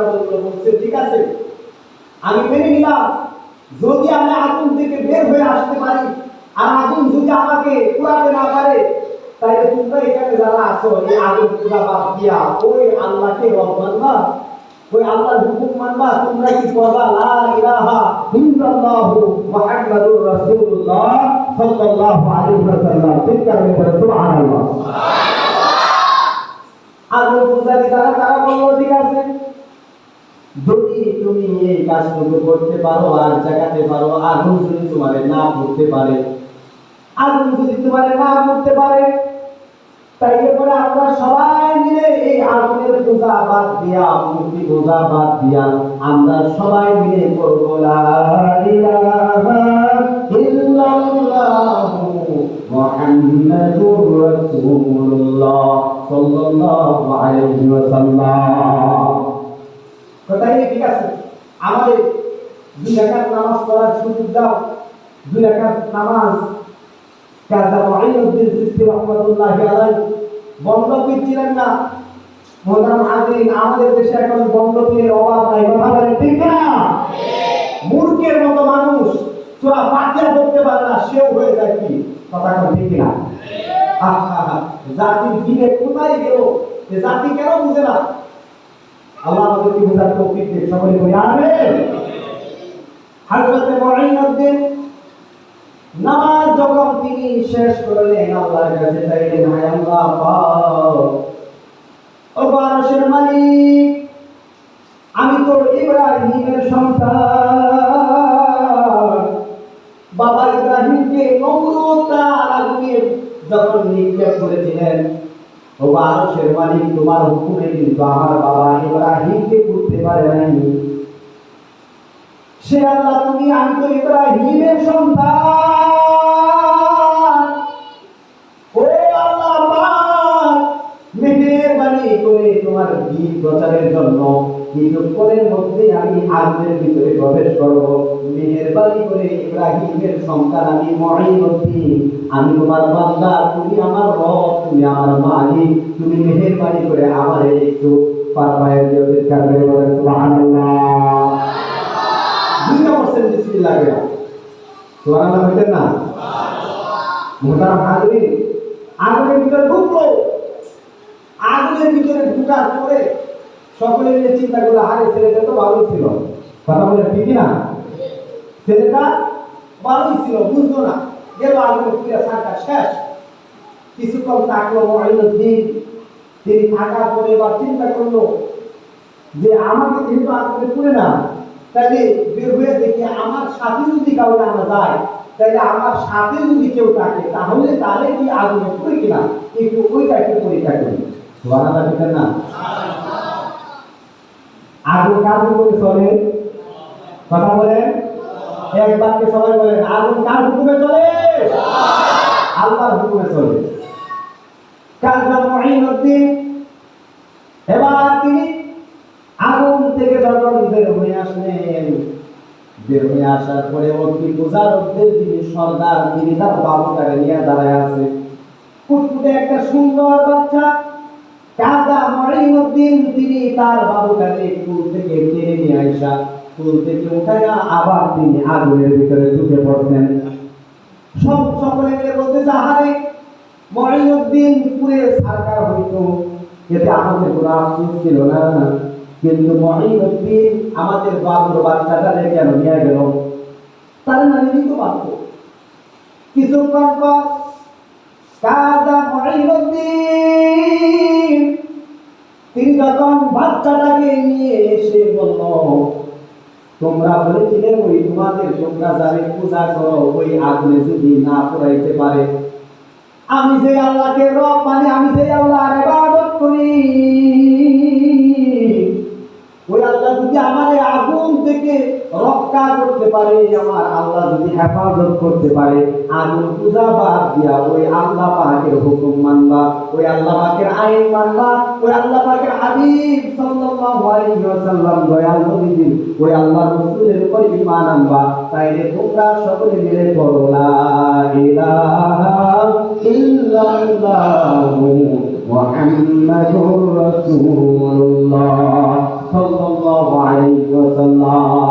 কথা বলল বলছে ঠিক আছে? আমি মেনে নিলাম। যদি আমি আগুন থেকে বের হয়ে আসতে পারি আর আগুন যদি আমাকে পুরাতে না পারে তাহলে তোমরা এখানে যারা আছো এই আগুন পুরা বাদ দিয়া ওই আল্লাহকে রব মানবা ওই আল্লাহর হুকুম মানবা তোমরা কি করবা লা ইলাহা ইল্লাল্লাহু মুহাম্মাদুর রাসূলুল্লাহ সাল্লাল্লাহু আলাইহি ওয়াসাল্লাম। চিৎকার করে সুবহানাল্লাহ। আগুন পূজারি যারা তারা বলল ঠিক যদি তুমি এই কাজটুকু করতে পারো আর জাগাতে পারো, আগুন যদি তোমার না করতে পারে, আগুন যদি তোমার না করতে পারে তাইলে পরে আমরা সবাই মিলে এই আগুনের পূজা বাদ দিয়া, মূর্তি পূজা বাদ দিয়া, আমরা সবাই মিলে করব মুহাম্মাদুর রাসূলুল্লাহ সাল্লাল্লাহু আলাইহি ওয়াসাল্লাম। ঠিক আছে? আমাদের দুই নামাজ পড়ার সুযোগ দাও। দুই নামাজ কাজা রহমাতুল্লাহি আলাইহি। বন্ধ ছিলেন না। আমাদের দেশে এখন বন্ধ অভাব নাই। কথা ঠিক না? মূর্খের মতো মানুষ, সূরা ফাতিহা পড়তে পারে না, সেও হয়ে যায় কি? কথা ঠিক না আহা, জাতির দিনে কোথায় গেল? জাতি কেন বুঝে না? আমি তো ইব্রাহিমের সন্তান। বাবা ইব্রাহিমকে নমরুদ তার যখন নিক্ষেপ করেছিলেন আরশের মালিক তোমার হুকুমে কিন্তু আমার বাবা ইব্রাহিমকে করতে পারে নাই। সে আল্লাহ তুমি আমি তো ইব্রাহিমের সন্তান। তোমার দিন প্রচারের জন্য। কিছুক্ষণের মধ্যে আমি আগুনের ভিতরে প্রবেশ করব। মেহেরবানি করে ইব্রাহিমের সন্তান আমি মহিনুদ্দিন আমি তোমার বান্দা, তুমি আমার রব, তুমি আমার মালিক। তুমি মেহেরবানি করে আমার একটু পারবায়ের দিতে কারণে বলেন সুবহানাল্লাহ। দুইটা পার্সেন্ট বিসমিল্লাহ করে। সুবহানাল্লাহ বলতেন না? মোহতারাম হাজিরিন, আগুনের ভিতরে ঢুকলো। আগুনের ভিতরে ঢুকার পরে সকলে মিলে চিন্তা করল, আরে ছেলেটা তো ভালোই ছিল। কথা বলে ঠিক না ছেলেটা ভালোই ছিল, বুঝলো না। গেল আগুনের পুরে সারটা শেষ। কিছুক্ষণ থাকল মহিনুদ্দিন তিনি থাকার পরে এবার চিন্তা করল যে, আমাকে যেহেতু আগুনে পুরে না, তাহলে বের হয়ে দেখি আমার সাথে যদি কাউকে আনা যায়, তাহলে আমার সাথে যদি কেউ থাকে, তাহলে তাহলে কি আগুনে পুরে কিনা? একটু ওইটা একটু পরীক্ষা করি। তিনি আগুন থেকে যখন বের হয়ে আসলেন, বের হয়ে আসার পরে অগ্নি পূজারকদের যিনি সর্দার তিনি তার বাবুটাকে নিয়ে দাঁড়ায় আছে। একটা সুন্দর বাচ্চা কাজা তিনি তার বাবুটাকে কুল থেকে টেনে নিয়ে আসা কুল থেকে আবার তিনি আগুনের ভিতরে ঢুকে পড়ছেন। সব সকলে মিলে পুরে সরকার এতে আমাদের কোনো আফসোস ছিল না কিন্তু আমাদের বাবুর বাচ্চাটারে কেন নিয়ে গেল? তার না নিতে পারত কিছুক্ষণ পর কাজা মঈনুদ্দিন তিনি যখন বাচ্চাটাকে নিয়ে এসে বলল, তোমরা বলেছিলে ওই তোমাদের তোমরা যারে পূজা করো, ওই আগুনে যদি না পুরাইতে পারে। আমি যে আল্লাহকে রব মানে আমি যে আল্লাহর রক্ষা করতে পারে, আমার আল্লাহ যদি হেফাজত করতে পারে, আমি পূজা বাদ দিয়া ওই আল্লাহ পাহাকের হুকুম মানবা, ওই আল্লাহ পাকের আইন মানবা, ওই আল্লাহ পাকের হাবিব সাল্লাল্লাহু আলাইহি ওয়াসাল্লাম, দয়াল ওই আল্লাহ রাসূলের উপর ঈমান আনবা। তাইলে তোমরা সকলে মিলে পড়ো, লা ইলাহা মুহাম্মাদুর রাসূলুল্লাহ সাল্লাল্লাহু আলাইহি ওয়াসাল্লাম।